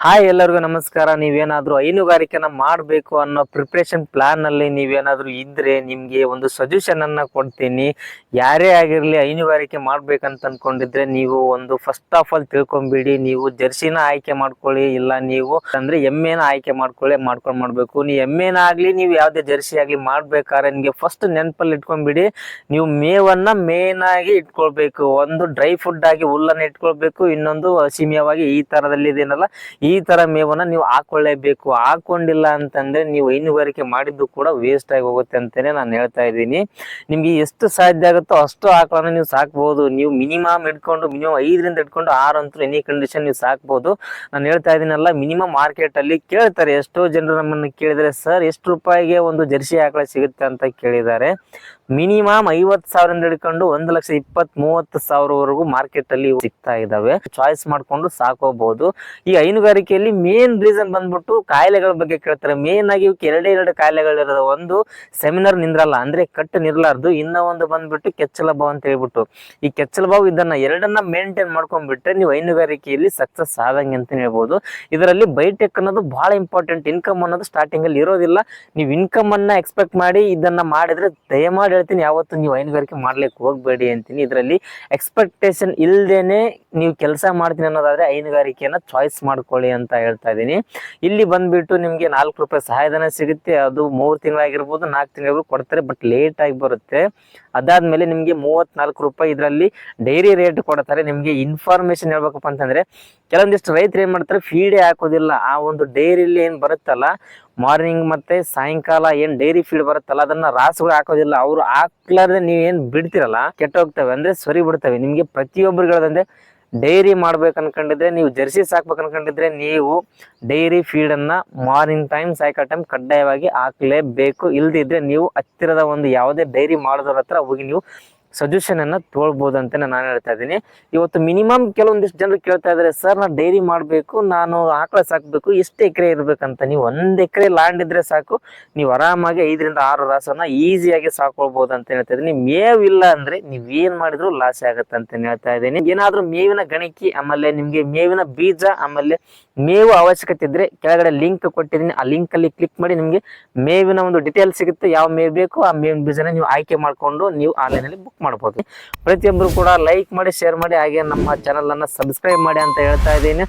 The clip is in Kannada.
ಹಾಯ್ ಎಲ್ಲರಿಗೂ ನಮಸ್ಕಾರ. ನೀವೇನಾದ್ರೂ ಹೈನುಗಾರಿಕೆನ ಮಾಡಬೇಕು ಅನ್ನೋ ಪ್ರಿಪ್ರೇಷನ್ ಪ್ಲಾನ್ ಅಲ್ಲಿ ನೀವೇನಾದ್ರೂ ಇದ್ರೆ ನಿಮ್ಗೆ ಒಂದು ಸಜೆಷನ್ ಅನ್ನ ಕೊಡ್ತೀನಿ. ಯಾರೇ ಆಗಿರ್ಲಿ ಹೈನುಗಾರಿಕೆ ಮಾಡ್ಬೇಕಂತ ಅನ್ಕೊಂಡಿದ್ರೆ ನೀವು ಒಂದು ಫಸ್ಟ್ ಆಫ್ ಆಲ್ ತಿಳ್ಕೊಂಬಿಡಿ. ನೀವು ಜರ್ಸಿನ ಆಯ್ಕೆ ಮಾಡ್ಕೊಳ್ಳಿ, ಇಲ್ಲ ನೀವು ಅಂದ್ರೆ ಎಮ್ಮೆನ ಆಯ್ಕೆ ಮಾಡ್ಕೊಳ್ಳಿ ಮಾಡ್ಕೊಂಡ್ ಮಾಡ್ಬೇಕು. ನೀವು ಎಮ್ಮೆನ ಆಗ್ಲಿ, ನೀವು ಯಾವ್ದೇ ಜರ್ಸಿ ಆಗ್ಲಿ ಮಾಡ್ಬೇಕಾದ್ರೆ ನಿಮ್ಗೆ ಫಸ್ಟ್ ನೆನಪಲ್ಲಿ ಇಟ್ಕೊಂಡ್ಬಿಡಿ ನೀವು ಮೇವನ್ನ ಮೇನ್ ಆಗಿ ಇಟ್ಕೊಳ್ಬೇಕು. ಒಂದು ಡ್ರೈ ಫುಡ್ ಆಗಿ ಹುಲ್ಲನ್ನ ಇಟ್ಕೊಳ್ಬೇಕು. ಇನ್ನೊಂದು ಹಸಿಮೇವಾಗಿ ಈ ತರದಲ್ಲಿ ಇದೇನಲ್ಲ ಈ ತರ ಮೇವನ್ನ ನೀವು ಹಾಕೊಳ್ಳೇಬೇಕು. ಹಾಕೊಂಡಿಲ್ಲ ಅಂತಂದ್ರೆ ನೀವು ಹೈನುಗಾರಿಕೆ ಮಾಡಿದ್ದು ಕೂಡ ವೇಸ್ಟ್ ಆಗಿ ಹೋಗುತ್ತೆ ಅಂತಾನೆ ನಾನು ಹೇಳ್ತಾ ಇದ್ದೀನಿ. ನಿಮ್ಗೆ ಎಷ್ಟು ಸಾಧ್ಯ ಆಗುತ್ತೋ ಅಷ್ಟು ಆಕಳನ್ನ ನೀವು ಸಾಕ್ಬಹುದು ನೀವು ಮಿನಿಮಮ್ ಇಟ್ಕೊಂಡು ಮಿನಿಮಮ್ ಐದರಿಂದ ಇಟ್ಕೊಂಡು ಆರು ಅಂತ ಎನಿ ಕಂಡೀಷನ್ ನೀವು ಸಾಕ್ಬಹುದು ನಾನು ಹೇಳ್ತಾ ಇದ್ದೀನಲ್ಲ ಮಿನಿಮಮ್ ಮಾರ್ಕೆಟ್ ಅಲ್ಲಿ ಕೇಳ್ತಾರೆ. ಎಷ್ಟೋ ಜನರು ನಮ್ಮನ್ನ ಕೇಳಿದ್ರೆ, ಸರ್, ಎಷ್ಟು ರೂಪಾಯಿಗೆ ಒಂದು ಜರ್ಸಿ ಆಕಳ ಸಿಗುತ್ತೆ? ಅಂತ ಕೇಳಿದ್ದಾರೆ. ಮಿನಿಮಮ್ ಐವತ್ ಸಾವಿರದಿಂದ ಹಿಡ್ಕೊಂಡು ಒಂದ್ ಲಕ್ಷ ಇಪ್ಪತ್ ಮೂವತ್ತು ಸಾವಿರವರೆಗೂ ಮಾರ್ಕೆಟ್ ಅಲ್ಲಿ ಸಿಗ್ತಾ ಇದಾವೆ. ಚಾಯ್ಸ್ ಮಾಡ್ಕೊಂಡು ಸಾಕೋಬಹುದು ಈ ಹೈನುಗಾರಿಕೆಯಲ್ಲಿ ಮೇನ್ ರೀಸನ್ ಬಂದ್ಬಿಟ್ಟು ಕಾಯಿಲೆಗಳ ಬಗ್ಗೆ ಕೇಳ್ತಾರೆ. ಮೇನ್ ಆಗಿ ಇವಕ್ಕೆ ಎರಡೇ ಎರಡು ಕಾಯಿಲೆಗಳಿರೋದು ಒಂದು ಸೆಮಿನಾರ್ ನಿಂದ್ರಲ್ಲ, ಅಂದ್ರೆ ಕಟ್ ನಿರ್ಲಾರ್ದು. ಇನ್ನ ಒಂದು ಬಂದ್ಬಿಟ್ಟು ಕೆಚ್ಚಲ ಭಾವ ಅಂತ ಹೇಳ್ಬಿಟ್ಟು. ಈ ಕೆಚ್ಚಲ ಭಾವ ಇದನ್ನ ಎರಡನ್ನ ಮೇಂಟೈನ್ ಮಾಡ್ಕೊಂಡ್ಬಿಟ್ರೆ ನೀವು ಹೈನುಗಾರಿಕೆಯಲ್ಲಿ ಸಕ್ಸಸ್ ಆದಂಗೆ ಅಂತ ಹೇಳ್ಬಹುದು ಇದರಲ್ಲಿ ಬೈಟೆಕ್ ಅನ್ನೋದು ಬಹಳ ಇಂಪಾರ್ಟೆಂಟ್ ಇನ್ಕಮ್ ಅನ್ನೋದು ಸ್ಟಾರ್ಟಿಂಗ್ ಅಲ್ಲಿ ಇರೋದಿಲ್ಲ. ನೀವು ಇನ್ಕಮ್ ಅನ್ನ ಎಕ್ಸ್ಪೆಕ್ಟ್ ಮಾಡಿ ಇದನ್ನ ಮಾಡಿದ್ರೆ ದಯಮಾಡಿ ಹೇಳ್ತೀನಿ, ಯಾವತ್ತು ನೀವು ಹೈನುಗಾರಿಕೆ ಮಾಡ್ಲಿಕ್ಕೆ ಹೋಗ್ಬೇಡಿ ಅಂತೀನಿ. ಇದರಲ್ಲಿ ಎಕ್ಸ್ಪೆಕ್ಟೇಷನ್ ಇಲ್ದೇನೆ ನೀವು ಕೆಲಸ ಮಾಡ್ತೀನಿ ಅನ್ನೋದಾದ್ರೆ ಹೈನುಗಾರಿಕೆಯನ್ನ ಚಾಯ್ಸ್ ಮಾಡ್ಕೊಳ್ಳಿ ಅಂತ ಹೇಳ್ತಾ ಇದ್ದೀನಿ. ಇಲ್ಲಿ ಬಂದ್ಬಿಟ್ಟು ನಿಮ್ಗೆ ನಾಲ್ಕು ರೂಪಾಯಿ ಸಹಾಯಧನ ಸಿಗುತ್ತೆ. ಅದು ಮೂರು ತಿಂಗಳಾಗಿರ್ಬೋದು, ನಾಲ್ಕು ತಿಂಗಳು ಕೊಡ್ತಾರೆ ಬಟ್ ಲೇಟ್ ಆಗಿ ಬರುತ್ತೆ. ಅದಾದ್ಮೇಲೆ ನಿಮ್ಗೆ ಮೂವತ್ನಾಲ್ಕು ರೂಪಾಯಿ ಇದರಲ್ಲಿ ಡೈರಿ ರೇಟ್ ಕೊಡ್ತಾರೆ. ನಿಮ್ಗೆ ಇನ್ಫಾರ್ಮೇಶನ್ ಹೇಳ್ಬೇಕಪ್ಪ ಅಂತಂದ್ರೆ, ಕೆಲವೊಂದಿಷ್ಟು ರೈತರು ಏನ್ ಮಾಡ್ತಾರೆ ಫೀಡೇ ಹಾಕೋದಿಲ್ಲ. ಆ ಒಂದು ಡೈರಿಲಿ ಏನ್ ಬರುತ್ತಲ್ಲ ಮಾರ್ನಿಂಗ್ ಮತ್ತೆ ಸಾಯಂಕಾಲ ಏನ್ ಡೈರಿ ಫೀಡ್ ಬರುತ್ತಲ್ಲ, ಅದನ್ನ ರಾಸುಗಳು ಹಾಕೋದಿಲ್ಲ. ಅವ್ರು ಹಾಕ್ಲಾರ್ದೆ ನೀವ್ ಏನ್ ಬಿಡ್ತಿರಲ್ಲ ಕೆಟ್ಟ ಹೋಗ್ತವೆ ಅಂದ್ರೆ ಸರಿ ಬಿಡ್ತವೆ. ನಿಮ್ಗೆ ಪ್ರತಿಯೊಬ್ಬರು ಹೇಳೋದಂದ್ರೆ ಡೈರಿ ಮಾಡ್ಬೇಕು ಅನ್ಕೊಂಡಿದ್ರೆ ನೀವು ಜರ್ಸಿ ಸಾಕ್ಬೇಕು ಅನ್ಕೊಂಡಿದ್ರೆ ನೀವು ಡೈರಿ ಫೀಡ್ ಅನ್ನ ಮಾರ್ನಿಂಗ್ ಟೈಮ್, ಸಾಯಂಕಾಲ ಟೈಮ್ ಕಡ್ಡಾಯವಾಗಿ ಹಾಕ್ಲೇಬೇಕು. ಇಲ್ದಿದ್ರೆ ನೀವು ಹತ್ತಿರದ ಒಂದು ಯಾವುದೇ ಡೈರಿ ಮಾಡೋದ್ರ ಹತ್ರ ಹೋಗಿ ನೀವು ಸಜೆಷನ್ ಅನ್ನ ತೊಳ್ಬೋದು ಅಂತ ನಾನು ಹೇಳ್ತಾ ಇದ್ದೀನಿ. ಇವತ್ತು ಮಿನಿಮಮ್ ಕೆಲವೊಂದಿಷ್ಟು ಜನರು ಕೇಳ್ತಾ ಇದ್ದಾರೆ ಸರ್ ನಾನು ಡೈರಿ ಮಾಡಬೇಕು, ನಾನು ಆಕಳ ಸಾಕ್ಬೇಕು ಎಷ್ಟು ಎಕರೆ ಇರಬೇಕಂತ. ನೀವು ಒಂದು ಎಕರೆ ಲ್ಯಾಂಡ್ ಇದ್ರೆ ಸಾಕು, ನೀವು ಆರಾಮಾಗಿ ಐದರಿಂದ ಆರು ರಾಸನ್ನ ಈಸಿಯಾಗಿ ಸಾಕೊಳ್ಬಹುದು ಅಂತ ಹೇಳ್ತಾ ಇದ್ದೀನಿ. ಮೇವ್ ಇಲ್ಲ ಅಂದ್ರೆ ನೀವು ಏನು ಮಾಡಿದ್ರು ಲಾಸ್ ಆಗುತ್ತೆ ಅಂತ ಹೇಳ್ತಾ ಇದ್ದೀನಿ. ಏನಾದರೂ ಮೇವಿನ ಗಣಕಿ, ಆಮೇಲೆ ನಿಮಗೆ ಮೇವಿನ ಬೀಜ, ಆಮೇಲೆ ಮೇವು ಅವಶ್ಯಕತೆ ಇದ್ರೆ ಕೆಳಗಡೆ ಲಿಂಕ್ ಕೊಟ್ಟಿದ್ದೀನಿ. ಆ ಲಿಂಕ್ ಅಲ್ಲಿ ಕ್ಲಿಕ್ ಮಾಡಿ ನಿಮಗೆ ಮೇವಿನ ಒಂದು ಡಿಟೇಲ್ ಸಿಗುತ್ತೆ, ಯಾವ ಮೇವು ಬೇಕು, ಆ ಮೇವಿನ ಬೀಜನ ನೀವು ಆಯ್ಕೆ ಮಾಡ್ಕೊಂಡು ನೀವು ಆನ್ಲೈನ್ ಅಲ್ಲಿ ಬುಕ್ ಮಾಡ್ಬೋದು. ಪ್ರತಿಯೊಬ್ಬರು ಕೂಡ ಲೈಕ್ ಮಾಡಿ ಶೇರ್ ಮಾಡಿ, ಹಾಗೆ ನಮ್ಮ ಚಾನಲನ್ನು ಸಬ್ಸ್ಕ್ರೈಬ್ ಮಾಡಿ ಅಂತ ಹೇಳ್ತಾ ಇದ್ದೀನಿ.